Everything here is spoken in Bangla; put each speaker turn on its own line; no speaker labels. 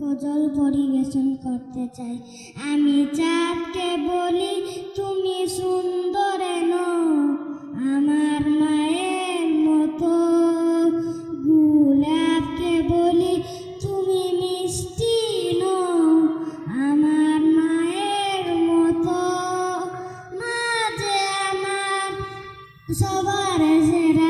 গজল পরিবেশন করতে চাই। আমি চাঁদকে বলি, তুমি সুন্দর আমার মায়ের মতো। গোলাপকে বলি, তুমি মিষ্টি নও আমার মায়ের মতো। মা যে আমার সবার সেরা